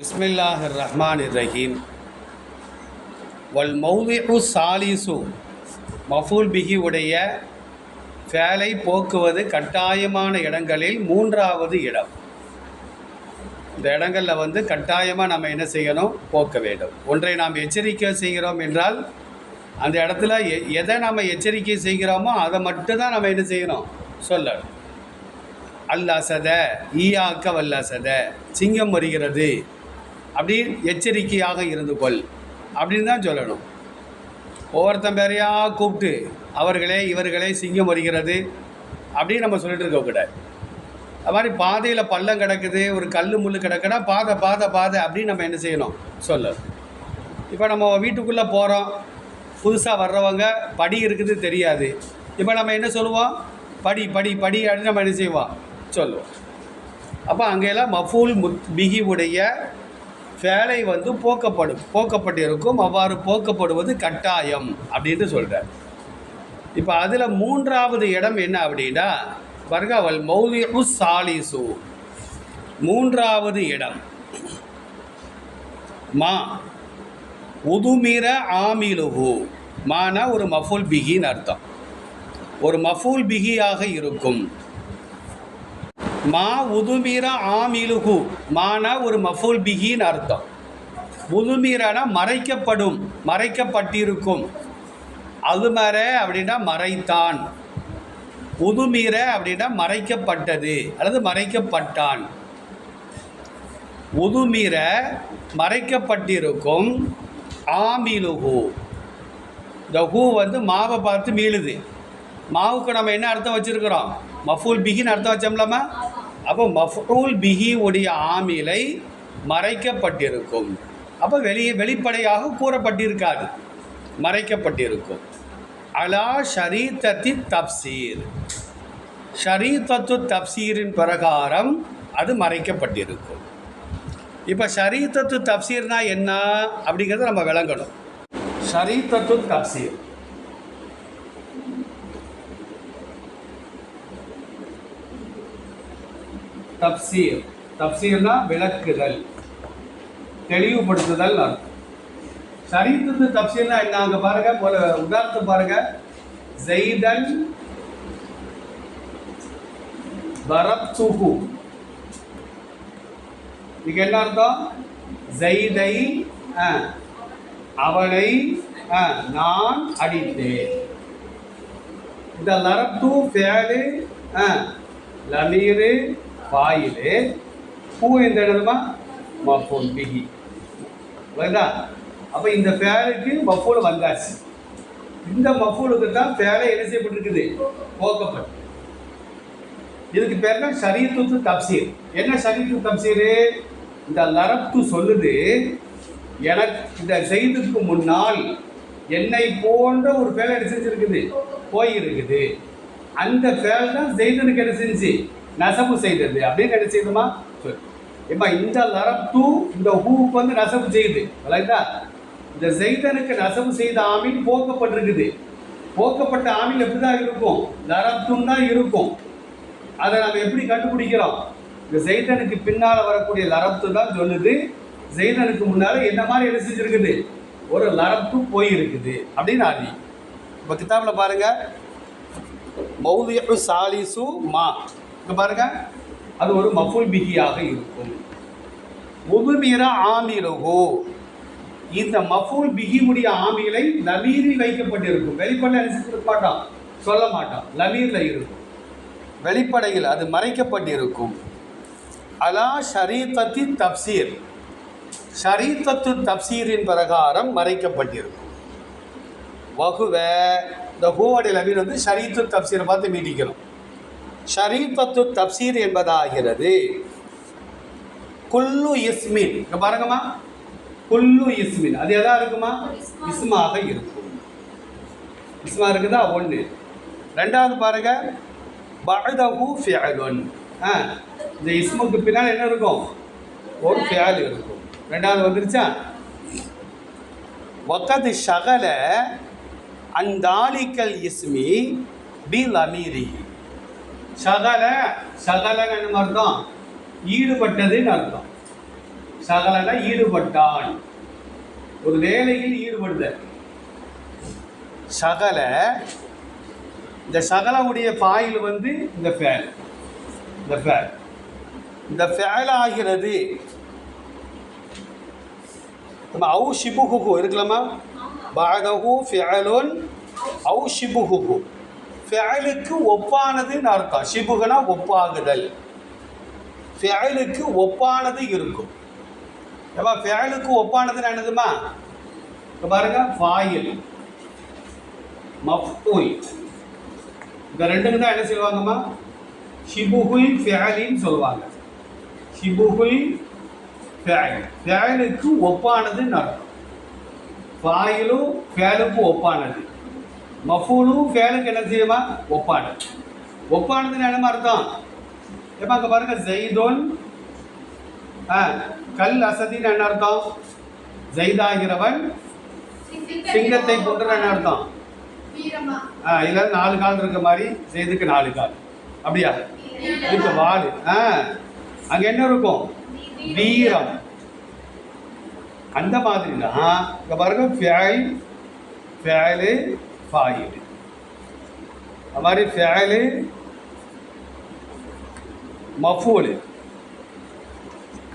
பிஸ்மில்லாஹ் ரஹ்மான் ரஹீம் வல் மௌதிஉ சாலிசு மஃபூல் பிகி உடைய வேலை போக்குவது கட்டாயமான இடங்களில் மூன்றாவது இடம். இந்த இடங்களில் வந்து கட்டாயமாக நம்ம என்ன செய்யணும்? போக்க வேண்டும். ஒன்றை நாம் எச்சரிக்கை செய்கிறோம் என்றால் அந்த இடத்துல எ- எதை நம்ம எச்சரிக்கை செய்கிறோமோ அதை மட்டும்தான் நம்ம என்ன செய்யணும்? சொல்லணும். அல்லாசத ஈயாக்க வல்லாசத சிங்கம் வருகிறது. அப்படி எச்சரிக்கையாக இருந்து கொள். அப்படின்னு தான் சொல்லணும். ஒவ்வொருத்தன் பேரையா கூப்பிட்டு அவர்களே இவர்களே சிங்கம் வருகிறது அப்படின்னு நம்ம சொல்லிட்டு இருக்கக்கூடாது அது மாதிரி பாதையில் பள்ளம் கிடக்குது ஒரு கல் முள் கிடக்குன்னா பாதை பாதை பாதை அப்படின்னு நம்ம என்ன செய்யணும்? சொல்ல இப்போ நம்ம வீட்டுக்குள்ளே போகிறோம் புதுசாக வர்றவங்க படி இருக்குது தெரியாது. இப்போ நம்ம என்ன சொல்லுவோம்? படி படி படி அப்படின்னு நம்ம என்ன செய்வோம்? சொல்லுவோம். அப்போ அங்கெல்லாம் மஃபூல் முத் பிகி உடைய வேலை வந்து போக்கப்படும். போக்கப்பட்டிருக்கும். அவ்வாறு போக்கப்படுவது கட்டாயம் அப்படின்ட்டு சொல்கிறார் இப்போ அதில் மூன்றாவது இடம் என்ன அப்படின்னா பர்கவல் அவள் மௌலியு சாலிசு. மூன்றாவது இடம். மா உதுமிர ஆமிலுகு மானா ஒரு மஃபூல் பிகின்னு அர்த்தம். ஒரு மஃபூல் பிகியாக இருக்கும். மா உதுமீரா ஆமிலுகு. மானா ஒரு மஃபூல் பிகின்னு அர்த்தம். உதுமிரனா மறைக்கப்படும் மறைக்கப்பட்டிருக்கும். அதுமர அப்படின்னா மறைத்தான். உதுமீர அப்படின்னா மறைக்கப்பட்டது அல்லது மறைக்கப்பட்டான். உதுமீர மறைக்கப்பட்டிருக்கும் ஆமிலுகு. இந்த ஹூ வந்து மாவை பார்த்து மீளுது. மாவுக்கு நம்ம என்ன அர்த்தம் வச்சுருக்கிறோம்? மஃபூல் பிகின்னு அர்த்தம் வச்சோம்லாமா அப்போ மஃபூல் பிஹி உடைய ஆமிலை மறைக்கப்பட்டிருக்கும். அப்போ வெளியே வெளிப்படையாக கூறப்பட்டிருக்காது. மறைக்கப்பட்டிருக்கும். அலா ஷரீத்தத்தி தப்சீர். ஷரீத்தத்து தப்சீரின் பிரகாரம் அது மறைக்கப்பட்டிருக்கும். இப்போ ஷரீத்தத்து தப்சீர்னா என்ன? அப்படிங்கிறத நம்ம விளங்கணும். ஷரீத்தத்து தப்சீர். தப்சீர். தப்சீர்னா விளக்குதல். தெளிவுபடுத்துதல் அர்த்தம். ஷரீத்தத்து தப்சீர்னா என்ன? அங்கே பாருங்க போல உதாரணத்தை பாருங்க. ஜெய்தன் பரப்துஹு. இதுக்கு என்ன அர்த்தம்? ஜெய்தை ஆ, அவனை ஆ, நான் அடித்தேன். இந்த லரத்து ஃபேலு ஆ, லமீரு ஃபாயிலு பூ எந்த இடமா மஃபோல் பிஹி. வருதா அப்போ இந்த ஃபேலுக்கு மஃபோல் வந்தாச்சு. இந்த மஃபூலுக்கு தான் ஃபேலை என்ன செய்யப்பட்டிருக்குது? போக்கப்பட்டு. இதுக்கு பேர் தான் ஷரீத்துத்து தப்சீர். என்ன ஷரீத்து தப்சீர்? இந்த லரப்து சொல்லுது எனக்கு இந்த செய்துக்கு முன்னால் என்னை போன்ற ஒரு ஃபேலை என்ன செஞ்சுருக்குது? போயிருக்குது. அந்த ஃபேல் தான் செய்தனுக்கு என்ன செஞ்சு? நெசவு செய்தது. அப்படின்னு என்ன செய்யுமா சொல்லு ஏம்மா இந்த லரப்து இந்த ஹூக்கு வந்து நெசவு செய்யுது. விளங்குதா இந்த செய்தனுக்கு நெசவு செய்த ஆமீன் போக்கப்பட்டிருக்குது. போக்கப்பட்ட ஆமீன் எப்படி தான் இருக்கும்? லரத்தும் தான் இருக்கும். அதை நம்ம எப்படி கண்டுபிடிக்கிறோம்? இந்த செய்தனுக்கு பின்னால் வரக்கூடிய லரத்து தான் சொல்லுது. செய்தனுக்கு முன்னால் என்ன மாதிரி என்ன செஞ்சுருக்குது? ஒரு லரத்து போயிருக்குது. அப்படின்னு ஆதி. இப்போ கிதாபில் பாருங்க. மௌலியு சாலிசு மா. இங்கே பாருங்க. அது ஒரு மஃபுல் பிகியாக இருக்கும். உதுமீர ஆமிரகோ இந்த மஃபூல் பிகியுடைய ஆமிகளை லமீரில் வைக்கப்பட்டிருக்கும். வெளிப்பட நினைச்சிருக்க சொல்ல மாட்டான். லமீரில் இருக்கும். வெளிப்படையில் அது மறைக்கப்பட்டிருக்கும். அலா ஷரீத்தத்தி தப்சீர். ஷரீத்தத்து தப்சீரின் பிரகாரம் மறைக்கப்பட்டிருக்கும். வகுவ. இந்த ஹூவடைய லமீர் வந்து ஷரீத்து தப்சீரை பார்த்து மீட்டிக்கிறோம் ஷரீஃபத்து தப்சீர் என்பதாகிறது. குல்லு இஸ்மின். இங்க பாருங்கம்மா. குல்லு இஸ்மின். அது எதா இருக்குமா? இஸ்மாக இருக்கும். இஸ்மா இருக்குதா? ஒன்று ரெண்டாவது பாருங்க. பஅதஹு ஃபிஅலுன். ஆ இந்த இஸ்முக்கு பின்னால் என்ன இருக்கும்? ஒரு ஃபியால் இருக்கும். ரெண்டாவது வந்துருச்சா? ஒக்கது ஷகல அந்தாலிக்கல் இஸ்மி பி லமீரி ஷகல ஷகலன்னு என்ன அர்த்தம்? ஈடுபட்டதுன்னு அர்த்தம். சகலனா ஈடுபட்டான். ஒரு வேலையில் ஈடுபடுதல் சகல இந்த சகலவுடைய பாயில் வந்து இந்த ஃபேல். இந்த ஃபேல். இந்த ஃபேல் ஆகிறது. நம்ம அவு ஷிபுஹுஹு இருக்கலாமா பாதஹு ஃபிஅலுன் அவு ஷிபுஹுஹு. ஃபெயலுக்கு ஒப்பானதுன்னு அர்த்தம் ஷிபுகனா ஒப்பாகுதல் ஃபெயலுக்கு ஒப்பானது இருக்கும் ஏப்பா ஃபெயலுக்கு ஒப்பானதுன்னு என்னதுமா இப்போ பாருங்க ஃபாயில் மஃபூல் இந்த ரெண்டுக்கு தான் என்ன சொல்லுவாங்கம்மா ஷிபுகுல் ஃபேலின்னு சொல்லுவாங்க ஷிபுகுல் ஃபேல் ஃபேலுக்கு ஒப்பானதுன்னு அர்த்தம் ஃபாயிலும் ஃபேலுக்கும் ஒப்பானது மஃபூலும் ஃபேலுக்கு என்ன செய்யுமா ஒப்பானது ஒப்பானதுன்னு என்னமா அர்த்தம்? ஏப்பா அங்கே பாருங்க ஜெய்தோன் கல் அசதின்னு என்ன அர்த்தம்? ஜெய்தாகிறவன் சிங்கத்தை போன்ற என்ன அர்த்தம்? இதில் நாலு கால் இருக்க மாதிரி செய்துக்கு நாலு கால். அப்படியா? இருக்கு வால். ஆ அங்கே என்ன இருக்கும்? வீரம். அந்த மாதிரி தான் இங்கே பாருங்க ஃபேல் ஃபேலு ஃபாயில் அது மாதிரி ஃபேலு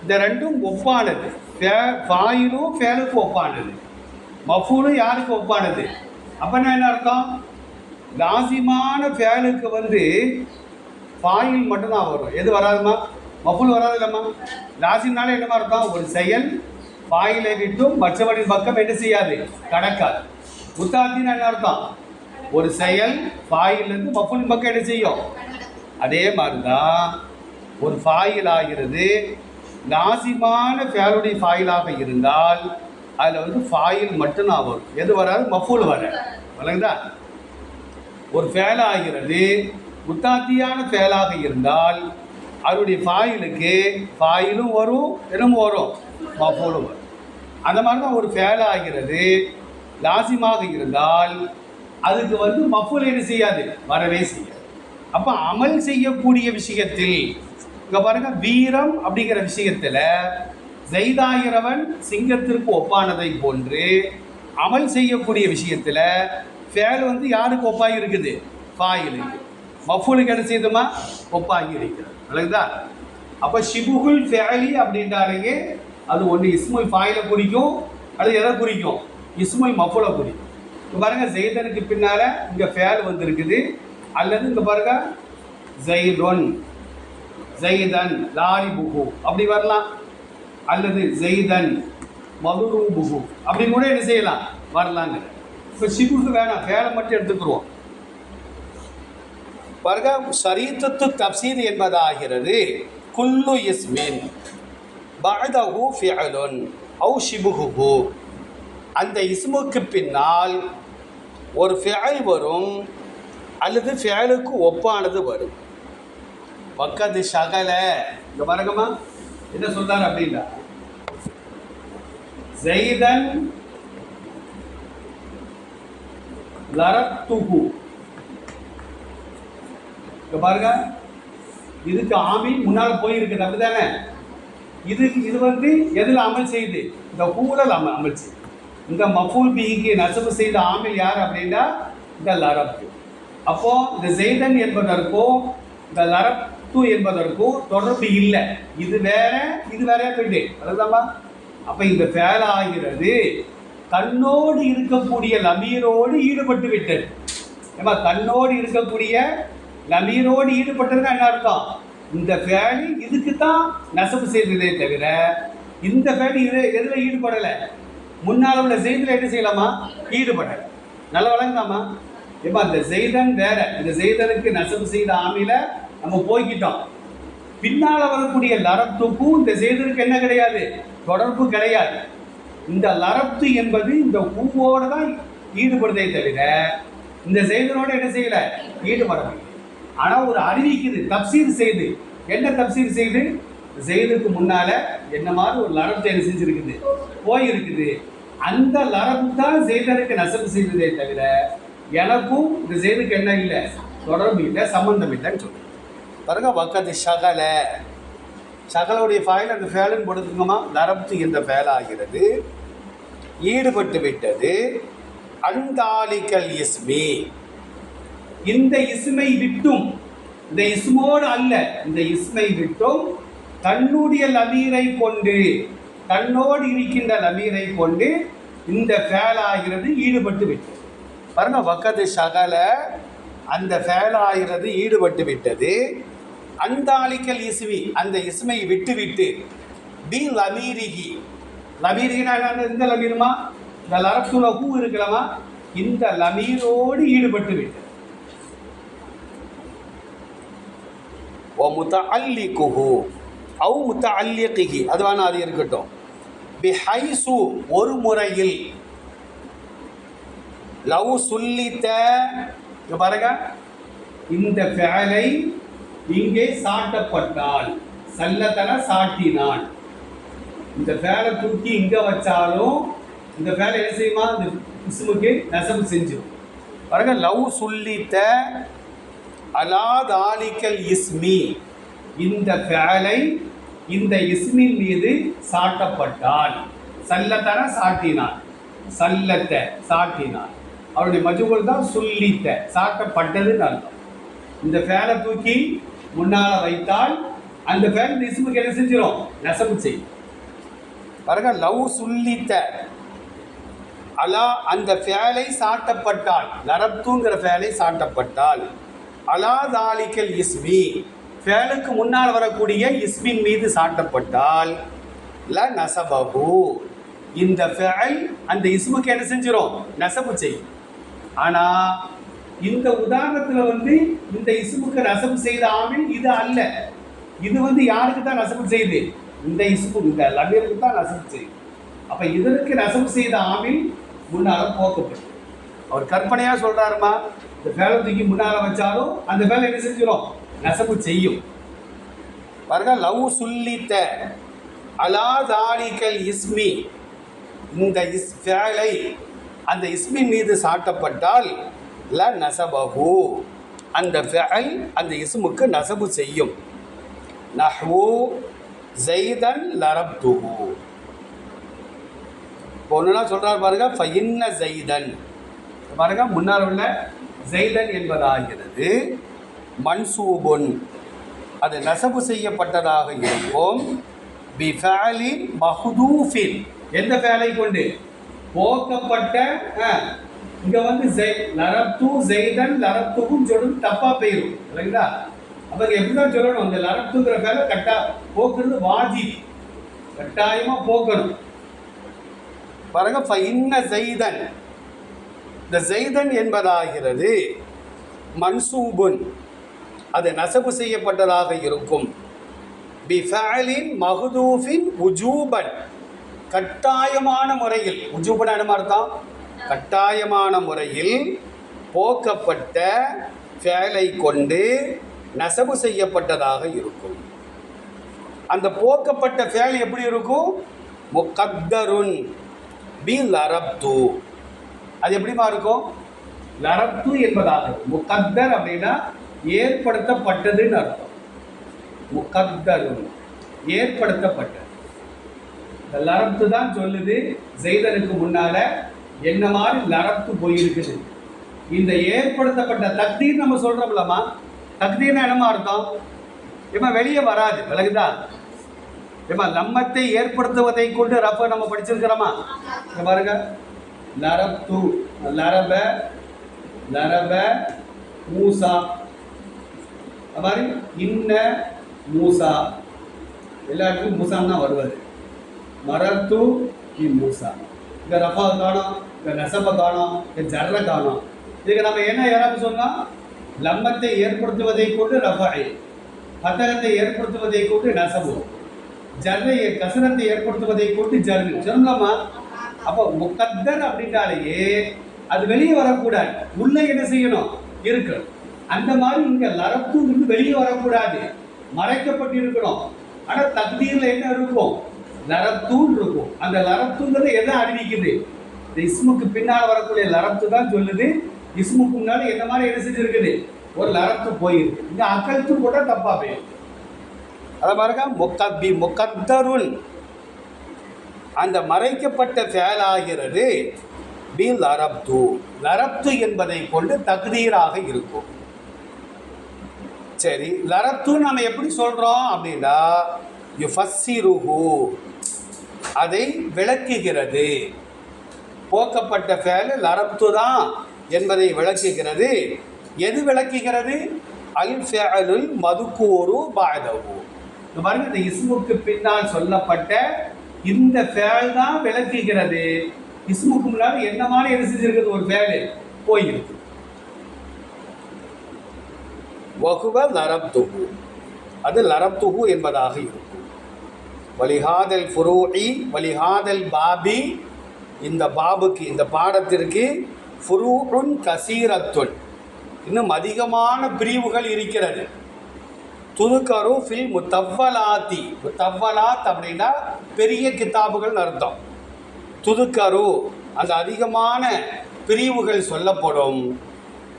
இந்த ரெண்டும் ஒப்பானது ஃபே- ஃபாயிலும் ஃபேலுக்கு ஒப்பானது மஃபூலும் யாருக்கு ஒப்பானது அப்போ என்ன அர்த்தம் லாசிமான ஃபேலுக்கு வந்து ஃபாயில் மட்டும்தான் வரும் எது வராதுமா மஃபூல் வராது இல்லைம்மா லாசிம்னால என்னமா அர்த்தம் ஒரு செயல் ஃபாயிலை விட்டும் மற்றவரின் பக்கம் என்ன செய்யாது கடக்காது முத்தாத்தின்னு என்ன அர்த்தம்? ஒரு செயல் ஃபாயிலிருந்து மஃபூலின் பக்கம் என்ன செய்யும்? அதே மாதிரி தான் ஒரு ஃபாயில் ஆகிறது. நாசிமான ஃபேலுடைய ஃபாயிலாக இருந்தால் அதில் வந்து ஃபாயில் மட்டும்தான் வரும். எது வராது? மஃபூல் வர விளங்குதா ஒரு ஃபேல் ஆகிறது முத்தாத்தியான ஃபேலாக இருந்தால் அவருடைய ஃபாயிலுக்கு ஃபாயிலும் வரும் என்னமும் வரும் மஃபூலும் வரும். அந்த மாதிரி தான் ஒரு ஃபேல் ஆகிறது. லாசிமாக இருந்தால் அதுக்கு வந்து மஃபூல் என்ன செய்யாது? வரவே செய்யாது. அப்போ அமல் செய்யக்கூடிய விஷயத்தில் இங்கே பாருங்க வீரம் அப்படிங்கிற விஷயத்தில் ஜெய்தாகிறவன் சிங்கத்திற்கு ஒப்பானதை போன்று அமல் செய்யக்கூடிய விஷயத்தில் ஃபேல் வந்து யாருக்கு ஒப்பாகி இருக்குது? ஃபாயிலுக்கு மஃபூலுக்கு என்ன செய்யுதுமா ஒப்பாகி இருக்கிறது. விளங்குதா அப்போ ஷிபுகுல் ஃபேலி அப்படின்றாலேயே அது ஒன்று இஸ்முல் ஃபாயிலை குறிக்கும் அது எதை குறிக்கும்? இஸ்முல் மஃபூலை இப்போ பாருங்க ஜெய்தனுக்கு பின்னால் இங்கே ஃபேல் வந்திருக்குது. அல்லது இங்கே பாருங்கள் ஜெய்தொன் ஜெய்தன் லாரி புகு அப்படி வரலாம். அல்லது ஜெய்தன் மதுரு புகு அப்படி கூட என்ன செய்யலாம்? வரலாங்க. இப்போ சிபுக்கு வேணாம் ஃபேலை மட்டும் எடுத்துக்கிறோம் பாருங்க சரீத்தத்து தப்சீர் என்பதாகிறது. குல்லு இஸ்மின் பஅதஹு ஃபிஅலுன் அவு ஷிபுஹு அந்த இஸ்முக்கு பின்னால் ஒரு ஃபேல் வரும் அல்லது ஃபேலுக்கு ஒப்பானது வரும். பக்கத்து சகல இந்த பாருங்கம்மா. என்ன சொல்றார் அப்படின்னா ஜெய்தன் லரத்துகு இங்க பாருங்க. இதுக்கு ஆமி முன்னால் போயிருக்குது அப்படிதானே இது இது வந்து எதில் அமல் செய்யுது? இந்த ஹூலல் அமல் அமல் செய்யுது. இந்த மஃபூல் பிஹிக்கு நசபு செய்த ஆமில் யார் அப்படின்னா இந்த லரப்து அப்போ இந்த ஜெய்தன் என்பதற்கும் இந்த லரப்து என்பதற்கும் தொடர்பு இல்லை. இது வேற இது வேறையா போயிட்டு அதுதாம்மா அப்போ இந்த ஃபேல் ஆகிறது தன்னோடு இருக்கக்கூடிய லமீரோடு ஈடுபட்டு விட்டது. ஏமா தன்னோடு இருக்கக்கூடிய லமீரோடு ஈடுபட்டதுன்னா என்ன அர்த்தம்? இந்த ஃபேலி இதுக்கு தான் நெசவு செய்ததே தவிர இந்த ஃபேலி இது எதில் ஈடுபடலை? முன்னால் உள்ள செய்தியில் என்ன செய்யலாமா? ஈடுபட நல்ல வழங்குதாமா ஏமா இந்த செய்தன் வேற. இந்த செய்தனுக்கு நெசவு செய்த ஆமையில் நம்ம போய்கிட்டோம் பின்னால் வரக்கூடிய லரத்துக்கும் இந்த செய்தனுக்கு என்ன கிடையாது? தொடர்பு கிடையாது. இந்த லரத்து என்பது இந்த பூவோட தான் ஈடுபடுதே தவிர இந்த செய்தனோட என்ன செய்யல? ஈடுபடவில்லை. ஆனால் ஒரு அறிவிக்குது. தப்சீர் செய்து. என்ன தப்சீர் செய்து? செய்துக்கு முன்னால என்ன மாதிரி ஒரு லரப்து என்ன செஞ்சுருக்குது? போயிருக்குது. அந்த லரப் தான் செய்தனுக்கு நசப்பு செய்ததே தவிர எனக்கும் இந்த செய்துக்கு என்ன இல்லை? தொடர்பு இல்லை சம்பந்தம் இல்லைன்னு சொல்லுது பாருங்க வக்கது சகல. சகலுடைய ஃபாயில் அந்த ஃபேலுன்னு கொடுக்குங்கம்மா லரப்து என்ற ஃபேலாகிறது ஈடுபட்டு விட்டது. அந்தாலிக்கல் இஸ்மி. இந்த இஸ்மை விட்டும் இந்த இஸ்மோடு அல்ல இந்த இஸ்மை விட்டும் தன்னுடைய லமீரை கொண்டு தன்னோடு இருக்கின்ற லமீரை கொண்டு இந்த ஃபேலாகிறது ஈடுபட்டு விட்டது. பாருங்க வக்கது சகல அந்த ஃபேலாகிறது ஈடுபட்டு விட்டது. அந்தாலிக்கல் இசுவி அந்த இசுமை விட்டு விட்டு பி லமீரிகி. லமீரிகினா என்ன இந்த லமீருமா? இந்த லரத்துல ஹூ இருக்கலாமா இந்த லமீரோடு ஈடுபட்டு விட்டது. ஓ முத்த குஹு அவு முத்த அல்லிகிஹி அதுவான அது இருக்கட்டும். பிஹைசு ஒரு முறையில். லவ் சுல்லித்த பாருங்க. இந்த ஃபேலை இங்கே சாட்டப்பட்டால் சல்லத்தன சாட்டினான் இந்த ஃபேலை தூக்கி இங்க வச்சாலும் இந்த ஃபேலை என்ன செய்யுமா? இந்த இசுமுக்கு நெசவு செஞ்சிடும். பாருங்க லவ் சுல்லித்த அலாதாலிக்கல் இஸ்மி இந்த ஃபேலை இந்த இஸ்மின் மீது சாட்டப்பட்டால் சல்லத்தன சாட்டினான். சல்லத்த சாட்டினான். அவருடைய மஜுகுல் தான் சொல்லித்த சாட்டப்பட்டதுன்னு அர்த்தம். இந்த ஃபேலை தூக்கி முன்னால் வைத்தால் அந்த ஃபேன் இந்த இஸ்முக்கு என்ன செஞ்சிடும் நெசவு செய்யும். பாருங்க லவ் சுல்லித்த. அலா அந்த ஃபேலை சாட்டப்பட்டால் நரப்துங்கிற ஃபேலை சாட்டப்பட்டால் அலா தாலிக்கல் இஸ்மி. ஃபேலுக்கு முன்னால் வரக்கூடிய இஸ்மின் மீது சாட்டப்பட்டால் ல நசபகு இந்த ஃபேல் அந்த இஸ்முக்கு என்ன செஞ்சிடும் நசபு செய்யும். ஆனால் இந்த உதாரணத்தில் வந்து இந்த இஸ்முக்கு நசபு செய்த ஆமின் இது அல்ல. இது வந்து யாருக்கு தான் நசபு செய்யுது இந்த இஸ்மு இந்த லவியருக்கு தான் நசபு செய்யுது அப்போ இதற்கு நசபு செய்த ஆமின் முன்னால் போக்கப்படும் அவர் கற்பனையாக சொல்கிறாருமா இந்த வேலை தூக்கி முன்னால் வச்சாலும் அந்த வேலை என்ன செஞ்சிடும் நசபு செய்யும். பாருங்க லவ் சுல்லித்த அலாதாரிக்கல் இஸ்மி இந்த இஸ் வேலை அந்த இஸ்மின் மீது சாட்டப்பட்டால் ல நசபஹு. அந்த ஃபெல் அந்த இஸ்முக்கு நசபு செய்யும். நஹ்வு ஜெய்தன் லரப்துஹு. ஒன்றுனா சொல்கிறார் பாருங்க ஃபைன்ன ஜெய்தன் பாருங்க முன்னால் உள்ள ஜெய்தன் என்பதாகிறது. மன்சூபுன். அது நசபு செய்யப்பட்டதாக இருக்கும். பிஃபாலின் மஹ்தூஃபின். எந்த ஃபேலை கொண்டு? போக்கப்பட்ட இங்கே வந்து ஜெய் லரப்து ஜெய்தன் லரப்துவும் சொல்லணும் தப்பாக போயிடும் இல்லைங்களா? அப்போ எப்படி தான் சொல்லணும்? அந்த லரப்துங்கிற ஃபேலை கட்டா போக்குறது வாஜி கட்டாயமாக போக்கணும். பாருங்க இன்ன ஜெய்தன். இந்த ஜெய்தன் என்பதாகிறது மன்சூபுன். அது நசபு செய்யப்பட்டதாக இருக்கும். பிஃபாலின் மஹதூஃபின் உஜூபன். கட்டாயமான முறையில் உஜூபன் என்ன அர்த்தம்? கட்டாயமான முறையில் போக்கப்பட்ட ஃபேலை கொண்டு நசபு செய்யப்பட்டதாக இருக்கும். அந்த போக்கப்பட்ட ஃபேல் எப்படி இருக்கும்? முக்கத்தருன் பி லரப்து அது எப்படிமா இருக்கும்? லரப்து என்பதாக முக்கத்தர் அப்படின்னா ஏற்படுத்தப்பட்டதுன்னு அர்த்தம். முக்கத்தருன் ஏற்படுத்தப்பட்டது. லரத்து தான் சொல்லுது ஜெய்தனுக்கு முன்னால என்ன மாதிரி லரத்து போயிருக்குது. இந்த ஏற்படுத்தப்பட்ட தக்தீர் நம்ம சொல்றோம்லம்மா. தக்தீர்னா என்னமா அர்த்தம்? ஏமா வெளியே வராது விலகுதா? ஏமா லம்மத்தை ஏற்படுத்துவதை கொண்டு ரப்ப நம்ம படிச்சிருக்கிறோமா? பாருங்க. லரத்து லரப லரப மூசா. அது மாதிரி இன்ன மூசா. எல்லாருக்கும் மூசான்னு தான் வருவார். மரத்து கி மூசா. இங்கே ரஃபா காணும் இங்கே நெசப்பை காணும் இங்கே ஜர்ர காணும். இதுக்கு நம்ம என்ன யாராவது சொன்னால் லம்மத்தை ஏற்படுத்துவதை கொண்டு ரஃபாய் பத்தகத்தை ஏற்படுத்துவதை கொண்டு நசபு ஜர்ரை கசனத்தை ஏற்படுத்துவதை கொண்டு ஜர்ரு. சொன்னோமா? அப்போ முக்கத்தர் அப்படின்னாலேயே அது வெளியே வரக்கூடாது. உள்ளே என்ன செய்யணும்? இருக்கணும். அந்த மாதிரி இங்க வந்து வெளியே வரக்கூடாது. மறைக்கப்பட்டு இருக்கணும் ஆனா தக்தீர்ல என்ன இருக்கும்? லரத்துன்னு இருக்கும். அந்த லரத்துங்கிறது எதை அறிவிக்குது? இந்த இஸ்முக்கு பின்னால் வரக்கூடிய லரத்து தான் சொல்லுது. இஸ்முக்கு முன்னால் என்ன மாதிரி என்ன செஞ்சிருக்குது? ஒரு லரத்து போயிருக்கு. இங்க அக்கத்து கூட தப்பா போயிடும் அதை பாருங்க. முக்கப்பி முக்கத்தருள் அந்த மறைக்கப்பட்ட செயலாகிறது. பி லரப்து லரப்து என்பதை கொண்டு தகுதீராக இருக்கும். சரி லரத்துன்னு நம்ம எப்படி சொல்கிறோம் அப்படின்னா யுஃபஸ்ஸிருஹு அதை விளக்குகிறது. போக்கப்பட்ட ஃபேல் லரத்து தான் என்பதை விளக்குகிறது. எது விளக்குகிறது? அல் ஃபேலுல் மதுக்கூரு பாதவு இந்த மாதிரி இந்த இஸ்முக்கு பின்னால் சொல்லப்பட்ட இந்த ஃபேல் தான் விளக்குகிறது. இஸ்முக்கு முன்னாடி என்ன மாதிரி என்ன செஞ்சிருக்குது ஒரு ஃபேலு போயிருக்கு. வகுவ லரப்துஹு அது லரப்துகு என்பதாக இருக்கும். வலிஹாதல் ஃபுரூஇ வலிஹாதல் பாபி இந்த பாபுக்கு இந்த பாடத்திற்கு ஃபுரூஉன் கசீரத்துன் இன்னும் அதிகமான பிரிவுகள் இருக்கிறது. துதுக்கரு ஃபில் முத்தவ்வலாத்தி. முத்தவ்வலாத் அப்படின்னா பெரிய கித்தாபுகள் அர்த்தம். துதுக்கரு அந்த அதிகமான பிரிவுகள் சொல்லப்படும்.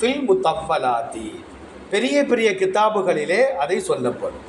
ஃபில் முத்தவ்வலாத்தி. பெரிய பெரிய கித்தாபுகளிலே அதை சொல்லப்படும்.